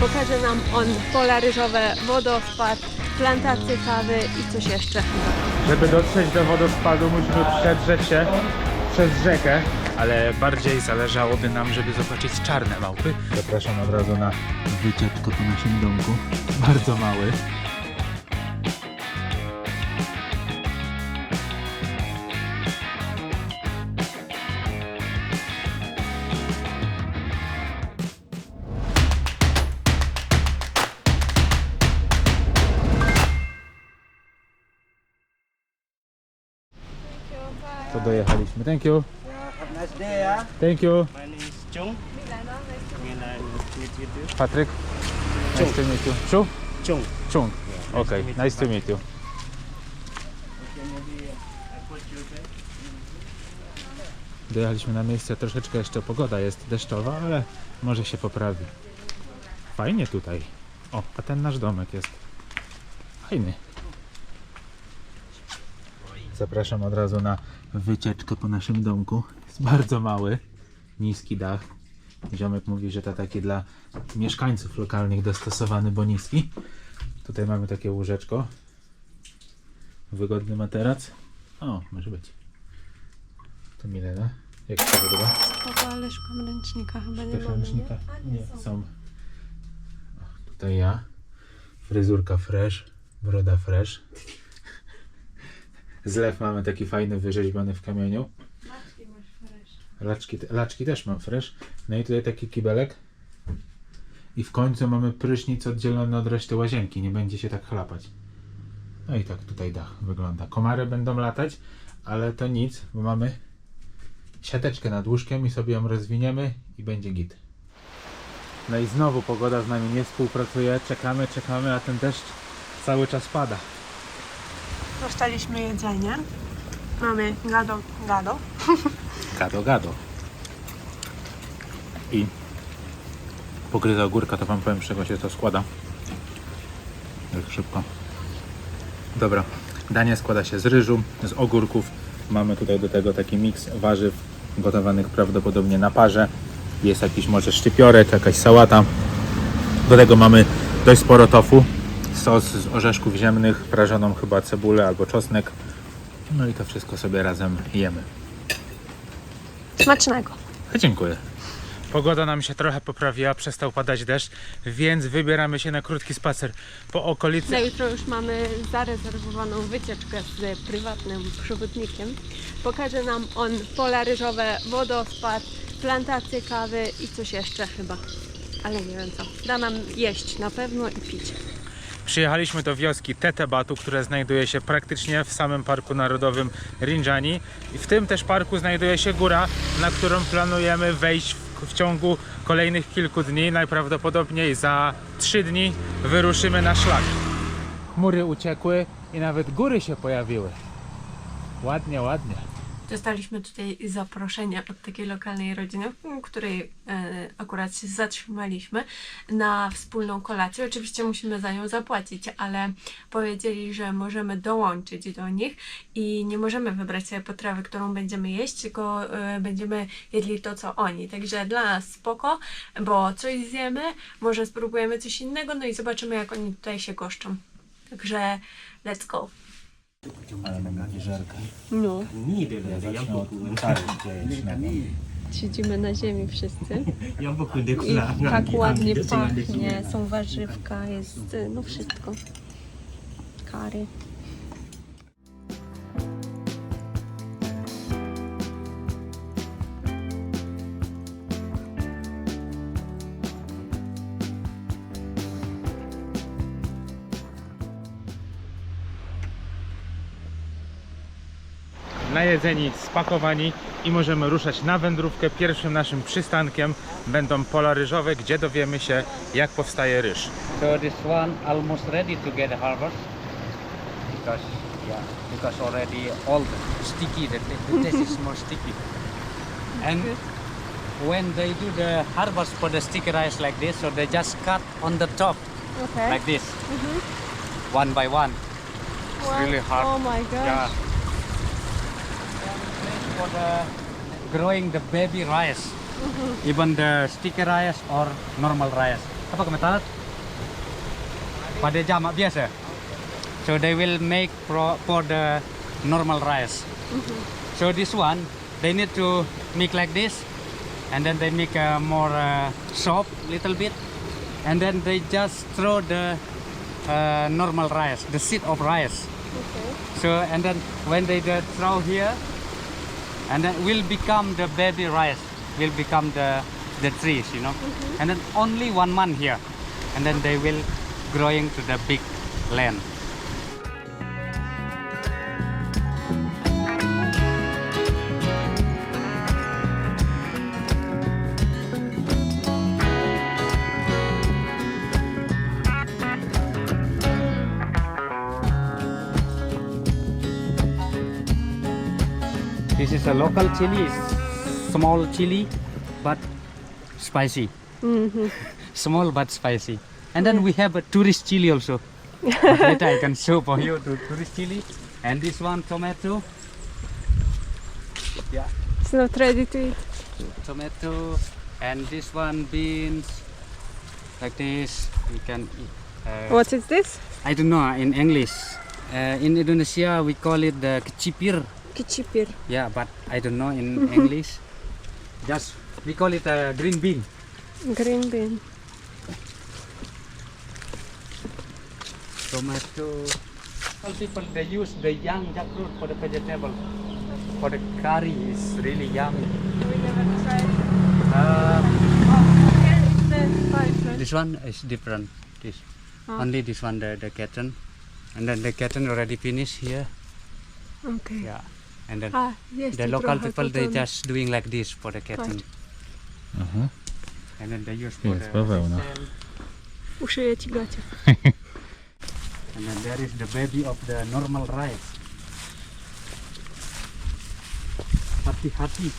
Pokaże nam on pola ryżowe, wodospad, plantację kawy i coś jeszcze. Żeby dotrzeć do wodospadu musimy przedrzeć się przez rzekę, ale bardziej zależałoby nam, żeby zobaczyć czarne małpy. Zapraszam od razu na wycieczkę po naszym domku. Bardzo mały. Thank you. Have a nice day, yeah? Thank you. My name is Chung. Milano, nice to meet you too. Patryk. Nice to meet you. Chu? Chung. Chung. Okay, nice to meet you. You there. Dojechaliśmy na miejsce, troszeczkę jeszcze pogoda jest deszczowa, ale może się poprawi. Fajnie tutaj. O, a ten nasz domek jest fajny. Zapraszam od razu na wycieczkę po naszym domku. Jest bardzo mały, niski dach. Ziomek mówi, że to taki dla mieszkańców lokalnych dostosowany, bo niski. Tutaj mamy takie łóżeczko. Wygodny materac. O, może być. To Milena. Jak się podoba? Spoko, ale szukam ręcznika chyba nie mamy. Ręcznika? Nie, są. O, tutaj ja. Fryzurka fresh. Broda fresh. Zlew mamy taki fajny, wyrzeźbiony w kamieniu. Laczki, laczki też mam fresh. No i tutaj taki kibelek. I w końcu mamy prysznic oddzielony od reszty łazienki. Nie będzie się tak chlapać. No i tak tutaj dach wygląda. Komary będą latać, ale to nic, bo mamy siateczkę nad łóżkiem i sobie ją rozwiniemy i będzie git. No i znowu pogoda z nami nie współpracuje. Czekamy, czekamy, a ten deszcz cały czas pada. Dostaliśmy jedzenie. Mamy gado, gado. Gado, gado. I pokryta ogórka, to wam powiem, z czego się to składa. Jak szybko. Dobra, danie składa się z ryżu, z ogórków. Mamy tutaj do tego taki miks warzyw gotowanych prawdopodobnie na parze. Jest jakiś może szczypiorek, jakaś sałata. Do tego mamy dość sporo tofu, sos z orzeszków ziemnych, prażoną chyba cebulę albo czosnek. No i to wszystko sobie razem jemy. Smacznego. Dziękuję. Pogoda nam się trochę poprawiła, przestał padać deszcz, więc wybieramy się na krótki spacer po okolicy. Na jutro już mamy zarezerwowaną wycieczkę z prywatnym przewodnikiem. Pokaże nam on pola ryżowe, wodospad, plantację kawy i coś jeszcze chyba. Ale nie wiem co. Da nam jeść na pewno i pić. Przyjechaliśmy do wioski Tetebatu, która znajduje się praktycznie w samym Parku Narodowym Rinjani. I w tym też parku znajduje się góra, na którą planujemy wejść w, w ciągu kolejnych kilku dni. Najprawdopodobniej za trzy dni wyruszymy na szlak. Chmury uciekły i nawet góry się pojawiły. Ładnie, ładnie. Dostaliśmy tutaj zaproszenie od takiej lokalnej rodziny, u której e, akurat się zatrzymaliśmy na wspólną kolację. Oczywiście musimy za nią zapłacić, ale powiedzieli, że możemy dołączyć do nich i nie możemy wybrać sobie potrawy, którą będziemy jeść, tylko e, będziemy jedli to, co oni. Także dla nas spoko, bo coś zjemy, może spróbujemy coś innego, no i zobaczymy, jak oni tutaj się goszczą. Także let's go. Ale mam żarka. No, siedzimy na ziemi wszyscy. I tak ładnie pachnie, są warzywka, jest y, no wszystko. Kary. Najedzeni, spakowani i możemy ruszać na wędrówkę. Pierwszym naszym przystankiem będą pola ryżowe, gdzie dowiemy się jak powstaje ryż. So this one almost ready to get harvest because yeah because already all the sticky the, the taste is more sticky and when they do the harvest for the sticky rice like this so they just cut on the top Okay. like this one by one it's really hard Oh my gosh. yeah for the growing the baby rice even the sticky rice or normal rice Apa komentar? Pada jam biasa. So they will make for, for the normal rice. So this one, they need to make like this, and then they make uh, more uh, soft little bit, and then they just throw the uh, normal rice, the seed of rice. So and then when they uh, throw here, and then will become the baby rice, will become the the trees, you know, mm-hmm. and then only one month here, and then they will growing to the big land. Is a local chili, it's small chili, but spicy. Small but spicy. And then we have a tourist chili also. But later I can show for you the tourist chili. And this one tomato. Yeah, It's not ready to eat. tomato. And this one beans. Like this. You can eat. Uh, What is this? I don't know in English. Uh, in Indonesia we call it the kecipir. Kicipir. Yeah, but I don't know in English. Just we call it a green bean. Green bean. Tomato. Some people they use the young jackfruit for the vegetable. For the curry is really yummy. We never tried. Uh, spices. this one is different. This Ah. only this one the the kitten, and then the kitten already finished here. Okay. Yeah, and then ah, A, jest the local people they tutaj. just doing like this for the kitten, Aha. Uh-huh. and then they use for Jest the bawełna. stem. Uszyję ci gacie. And then there is the baby of the normal rice. Hati-hati.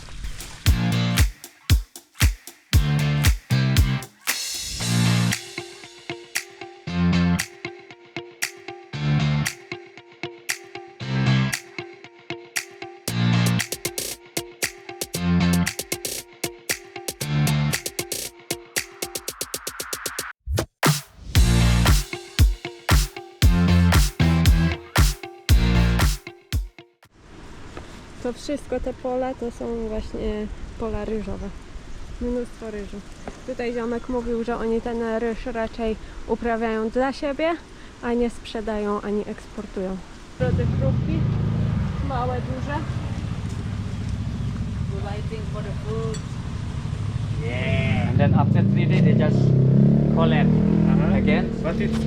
Wszystko te pola to są właśnie pola ryżowe. Mnóstwo ryżu. Tutaj ziomek mówił, że oni ten ryż raczej uprawiają dla siebie, a nie sprzedają ani eksportują. Drodzy krówki, małe, duże. And then after three days they just collect Uh-huh. again. But it's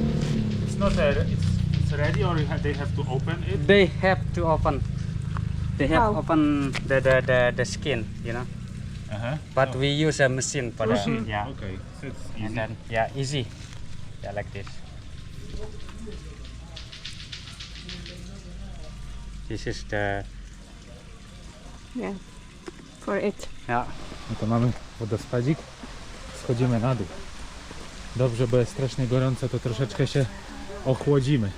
it's not a, it's it's ready or have, they have to open it. They have to open. They have How? open the, the, the, the skin, you know. Uh-huh. But we use a machine for Machine. the yeah. Okay. So it's And easy. then yeah, easy. Yeah, like this. This is the Nie. For it. yeah. No to mamy wodospadzik. Schodzimy na dół. Dobrze, bo jest strasznie gorąco, to troszeczkę się ochłodzimy.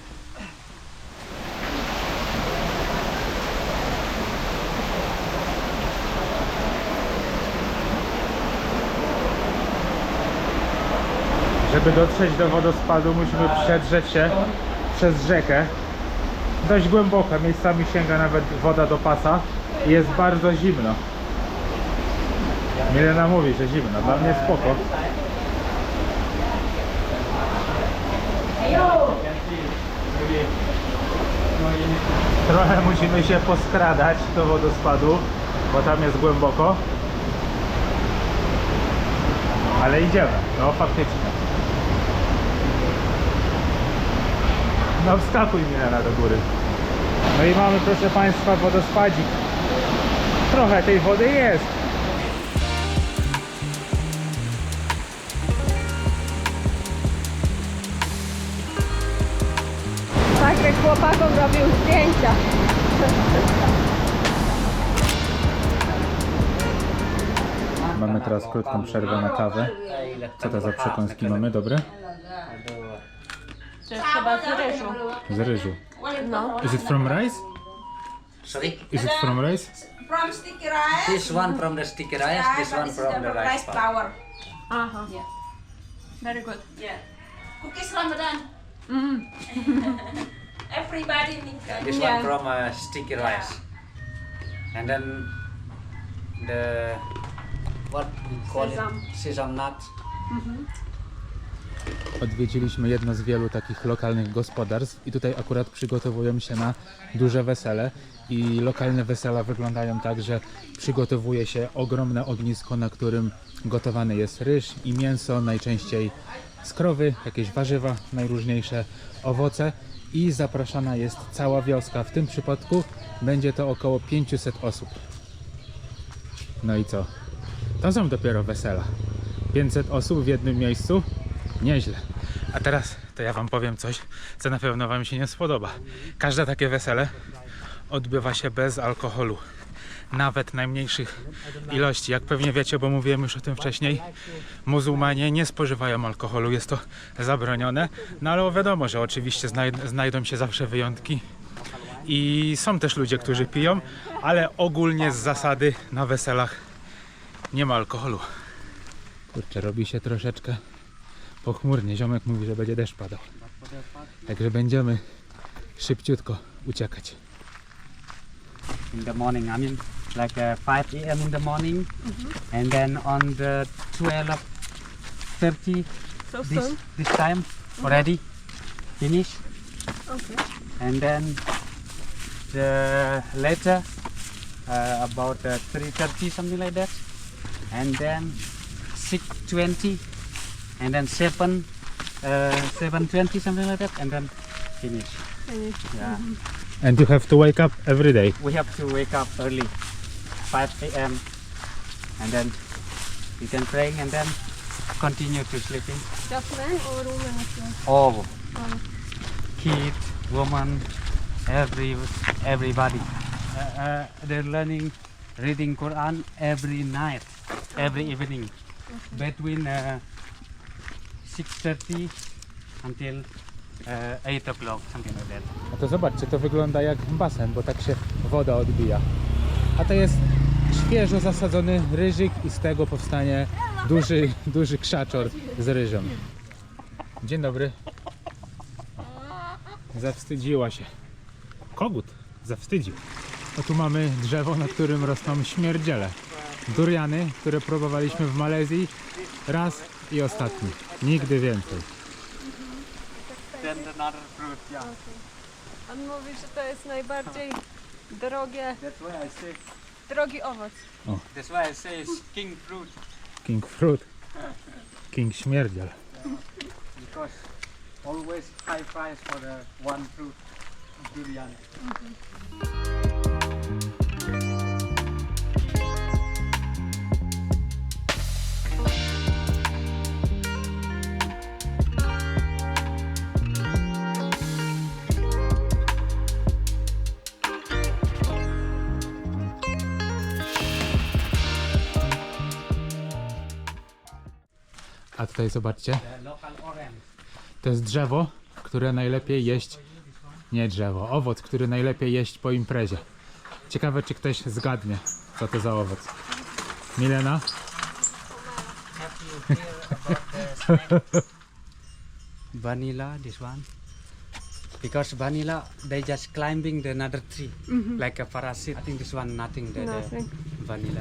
Żeby dotrzeć do wodospadu musimy przedrzeć się przez rzekę. Dość głęboka, miejscami sięga nawet woda do pasa i jest bardzo zimno. Milena mówi, że zimno. Dla mnie spoko. Trochę musimy się poskradać do wodospadu, bo tam jest głęboko. Ale idziemy, no faktycznie. No wskakuj Milena do góry. No i mamy proszę Państwa wodospadzik. Trochę tej wody jest. Tak jak chłopakom robił zdjęcia. Mamy teraz krótką przerwę na kawę. Co to za przekąski mamy? Dobre? To jest chyba z ryżu. Z. No. Is it from rice? Sorry. Is it from rice? From sticky rice. This one from the sticky rice, Yeah, this one this from the the rice rice flour. flour. Aha. Very good. Yeah. Cookies Ramadan. Mm. Everybody need This Yeah. one from uh, sticky rice. And then the what we call Sesame. it sesame nut. Odwiedziliśmy jedno z wielu takich lokalnych gospodarstw i tutaj akurat przygotowują się na duże wesele i lokalne wesela wyglądają tak, że przygotowuje się ogromne ognisko, na którym gotowany jest ryż i mięso, najczęściej z krowy, jakieś warzywa, najróżniejsze owoce i zapraszana jest cała wioska. W tym przypadku będzie to około 500 osób. No i co? To są dopiero wesela. 500 osób w jednym miejscu? Nieźle. A teraz to ja Wam powiem coś, co na pewno Wam się nie spodoba. Każde takie wesele odbywa się bez alkoholu. Nawet najmniejszych ilości. Jak pewnie wiecie, bo mówiłem już o tym wcześniej, muzułmanie nie spożywają alkoholu, jest to zabronione. No ale wiadomo, że oczywiście znaj- znajdą się zawsze wyjątki. I są też ludzie, którzy piją, ale ogólnie z zasady na weselach nie ma alkoholu. Kurczę, robi się troszeczkę pochmurnie. Ziomek mówi, że będzie deszcz padał. Także będziemy szybciutko uciekać. in the morning. I mean, like uh, 5 a.m. in the morning, and then on the 12:30 So this soon. this time already finish, Okay. and then the later uh, about uh, 3:30 something like that, and then 6:20, and then 7 uh, 7:20 something like that, and then finish. Finish. Yeah. And you have to wake up every day. we have to wake up early 5 a.m and then we can pray and then continue to sleeping Just men or women as well? all All. kids woman every everybody uh, uh, they're learning reading quran every night every evening between uh, 6.30 until uh, 8 o'clock something like that A to zobaczcie, to wygląda jak basen, bo tak się woda odbija. A to jest świeżo zasadzony ryżyk i z tego powstanie duży, duży krzaczor z ryżem. Dzień dobry. Zawstydziła się. Kogut zawstydził. O tu mamy drzewo, na którym rosną śmierdziele. Duriany, które próbowaliśmy w Malezji raz i ostatni. Nigdy więcej. then another fruit yeah On mówi, że to jest najbardziej drogie, that's why i say drogi owoc. That's why I say it's king fruit King fruit. King śmierdziel. because always high price for the one fruit durian. Tutaj zobaczcie, The to jest drzewo, które najlepiej jeść. Nie drzewo, owoc, który najlepiej jeść po imprezie. Ciekawe, czy ktoś zgadnie, co to za owoc. Milena? The vanilla, this one. Because vanilla, they just climbing the another tree, like a parasite. I think this one nothing. The, the Nothing. vanilla.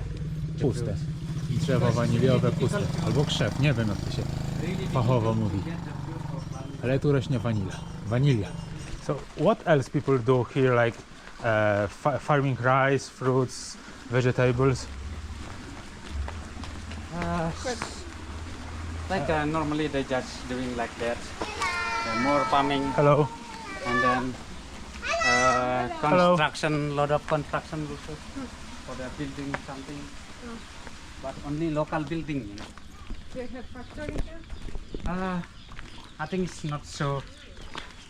The Puste. fruit. I drzewo waniliowe puste. Albo krzew, nie wiem jak to się fachowo mówi. Ale tu rośnie wanila. Wanilia. So what else people do here like uh, fa- farming rice, fruits, vegetables? Uh, like uh, normally they just doing like that. Uh, more farming Hello. and then uh, Hello. lot of construction also for the building something. But only local building, you know. Do you have factory here? Uh, I think it's not so,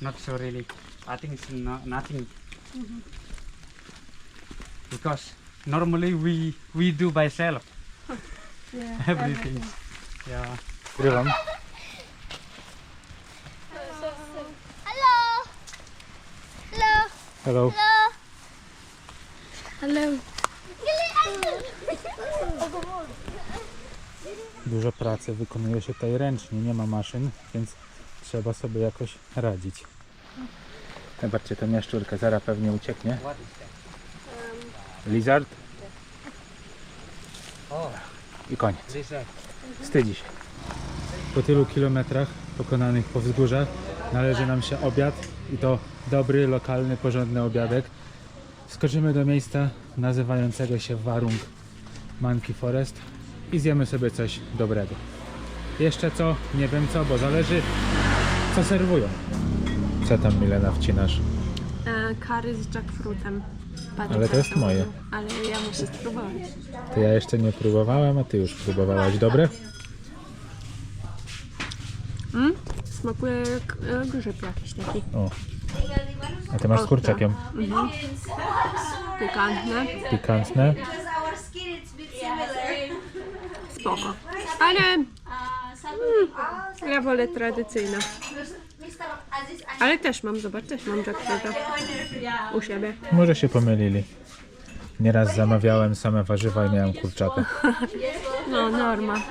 not so really. I think it's no, nothing. Because normally we we do by self Yeah. everything. Yeah. Grywam. Hello. Hello. Hello. Hello. Hello. Dużo pracy wykonuje się tutaj ręcznie, nie ma maszyn, więc trzeba sobie jakoś radzić. Zobaczcie, ta jaszczurka zaraz pewnie ucieknie. Lizard i koniec. Wstydzi się. Po tylu kilometrach pokonanych po wzgórzach należy nam się obiad i to dobry, lokalny, porządny obiadek. Skoczymy do miejsca nazywającego się Warung Monkey Forest i zjemy sobie coś dobrego. Jeszcze co? Nie wiem co, bo zależy co serwują. Co tam Milena wcinasz? E, kary z jackfruitem. Patrzę, Ale to jest moje. Ale ja muszę spróbować. To ja jeszcze nie próbowałem, a ty już próbowałaś. Dobre? Mm? Smakuje jak e, grzyb jakiś taki. O. A ty masz z kurczakiem. Pikantne. Pikantne. Because our skin it's a bit similar. Spoko. Ale sabi ja wolę tradycyjne. Ale też mam, zobacz, też mam jackfruita u siebie. Może się pomylili. Nieraz zamawiałem same warzywa i miałem kurczaka. No, norma.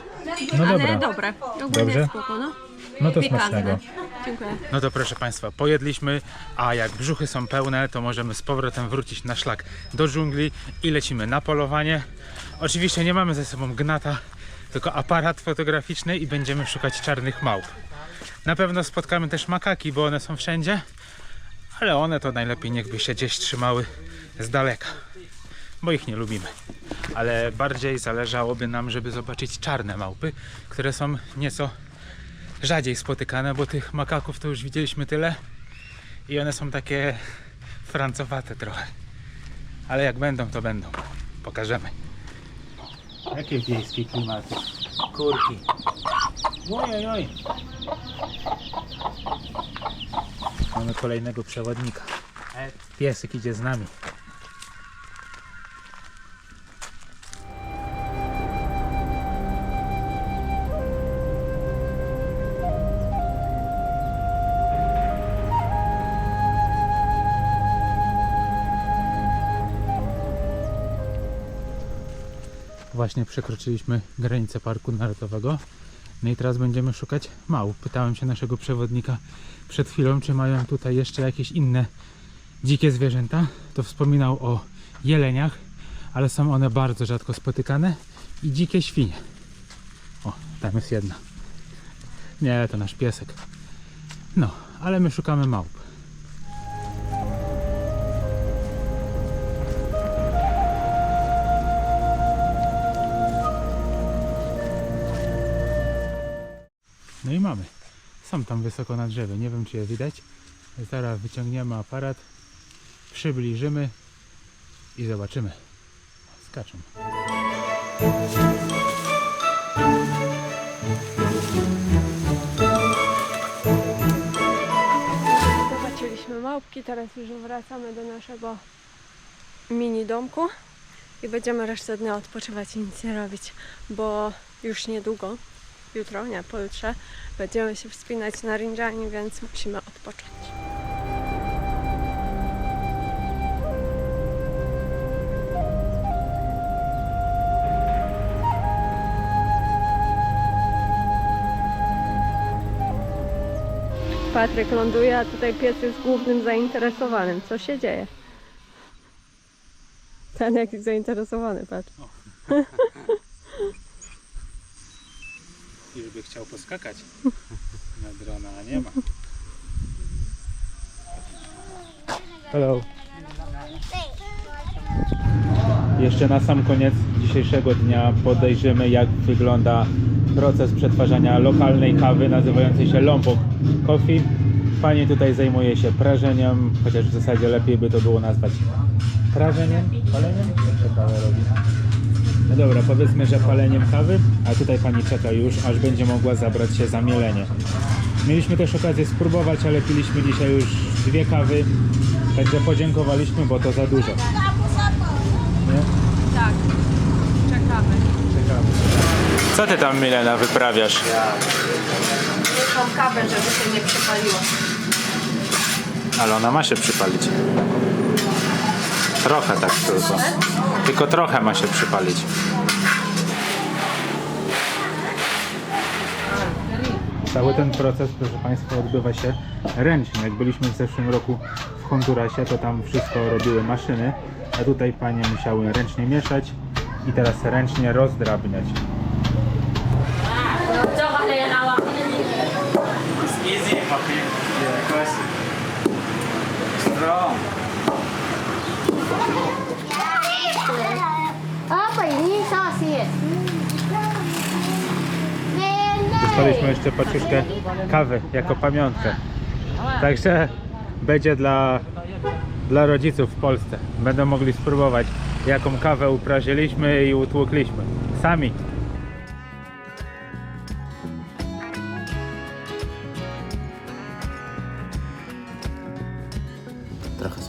No Ale dobra. dobre. Ogólnie Dobrze? spoko, no. No to Pikantne. smacznego. Dziękuję. No to proszę Państwa, pojedliśmy, a jak brzuchy są pełne, to możemy z powrotem wrócić na szlak do dżungli i lecimy na polowanie. Oczywiście nie mamy ze sobą gnata, tylko aparat fotograficzny i będziemy szukać czarnych małp. Na pewno spotkamy też makaki, bo one są wszędzie, ale one to najlepiej niechby się gdzieś trzymały z daleka, bo ich nie lubimy. Ale bardziej zależałoby nam, żeby zobaczyć czarne małpy, które są nieco rzadziej spotykane, bo tych makaków to już widzieliśmy tyle i one są takie francowate trochę. Ale jak będą, to będą. Pokażemy. Jakie wiejskie klimaty. Kurki. Oj, oj, oj. Mamy kolejnego przewodnika. Piesek idzie z nami. Właśnie przekroczyliśmy granicę Parku Narodowego. No i teraz będziemy szukać małp. Pytałem się naszego przewodnika przed chwilą, czy mają tutaj jeszcze jakieś inne dzikie zwierzęta. To wspominał o jeleniach, ale są one bardzo rzadko spotykane i dzikie świnie. O, tam jest jedna. Nie, to nasz piesek. No, ale my szukamy małp. Są tam wysoko na drzewie. Nie wiem, czy je widać. Zaraz wyciągniemy aparat, przybliżymy i zobaczymy. Skaczą. Zobaczyliśmy małpki, teraz już wracamy do naszego mini domku i będziemy resztę dnia odpoczywać i nic nie robić, bo już niedługo, jutro, nie, pojutrze, będziemy się wspinać na Rinjani, więc musimy odpocząć. Patryk ląduje, a tutaj pies jest głównym zainteresowanym. Co się dzieje? Ten jakiś zainteresowany, patrz. Już by chciał poskakać na drona, a nie ma. Hello. Jeszcze na sam koniec dzisiejszego dnia podejrzymy jak wygląda proces przetwarzania lokalnej kawy nazywającej się Lombok Coffee. Pani tutaj zajmuje się prażeniem, chociaż w zasadzie lepiej by to było nazwać prażeniem, paleniem? Się kawę robi? No dobra, powiedzmy, że paleniem kawy, a tutaj pani czeka już, aż będzie mogła zabrać się za mielenie. Mieliśmy też okazję spróbować, ale piliśmy dzisiaj już dwie kawy, także podziękowaliśmy, bo to za dużo. Nie? Tak, czekamy. Czekamy. Co ty tam, Milena, wyprawiasz? Mieszam kawę, żeby się nie przepaliło. Ale ona ma się przypalić. Trochę tak tylko. Tylko trochę ma się przypalić. Cały ten proces, proszę Państwa, odbywa się ręcznie. Jak byliśmy w zeszłym roku w Hondurasie, to tam wszystko robiły maszyny, a tutaj panie musiały ręcznie mieszać i teraz ręcznie rozdrabniać. It's easy strong. Dostaliśmy jeszcze paczuszkę kawy jako pamiątkę. Także będzie dla, dla rodziców w Polsce. Będą mogli spróbować jaką kawę upraziliśmy i utłukliśmy. Sami.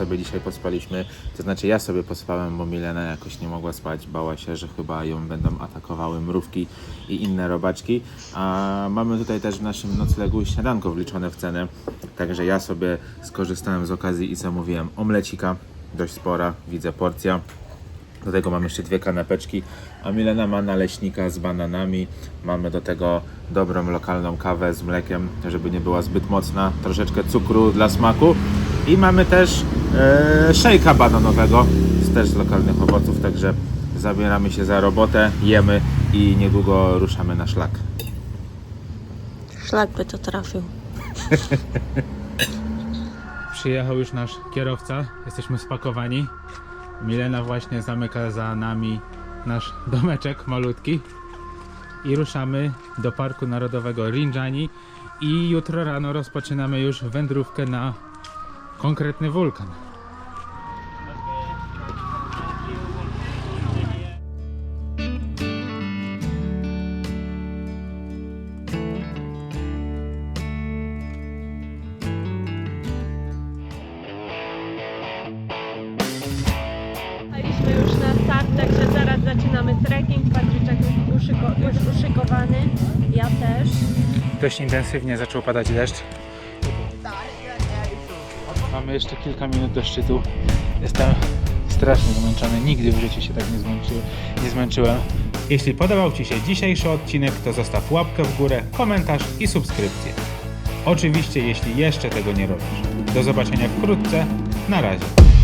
Sobie dzisiaj pospaliśmy, to znaczy ja sobie pospałem, bo Milena jakoś nie mogła spać, bała się, że chyba ją będą atakowały mrówki i inne robaczki. A mamy tutaj też w naszym noclegu śniadanko wliczone w cenę, także ja sobie skorzystałem z okazji i zamówiłem omlecika, dość spora, widzę porcja. Do tego mam jeszcze dwie kanapeczki, a Milena ma naleśnika z bananami. Mamy do tego dobrą lokalną kawę z mlekiem, żeby nie była zbyt mocna. Troszeczkę cukru dla smaku. I mamy też e, szejka bananowego, z też z lokalnych owoców, także zabieramy się za robotę, jemy i niedługo ruszamy na szlak. Szlak by to trafił. Przyjechał już nasz kierowca, jesteśmy spakowani. Milena właśnie zamyka za nami nasz domeczek malutki i ruszamy do Parku Narodowego Rinjani i jutro rano rozpoczynamy już wędrówkę na konkretny wulkan. Jechaliśmy już na start, także zaraz zaczynamy trekking. Patryczek już, uszyko, już uszykowany. Ja też. Dość intensywnie zaczął padać deszcz. Mamy jeszcze kilka minut do szczytu. Jestem strasznie zmęczony. Nigdy w życiu się tak nie, zmęczy, nie zmęczyłem. Jeśli podobał Ci się dzisiejszy odcinek, to zostaw łapkę w górę, komentarz i subskrypcję. Oczywiście, jeśli jeszcze tego nie robisz. Do zobaczenia wkrótce. Na razie.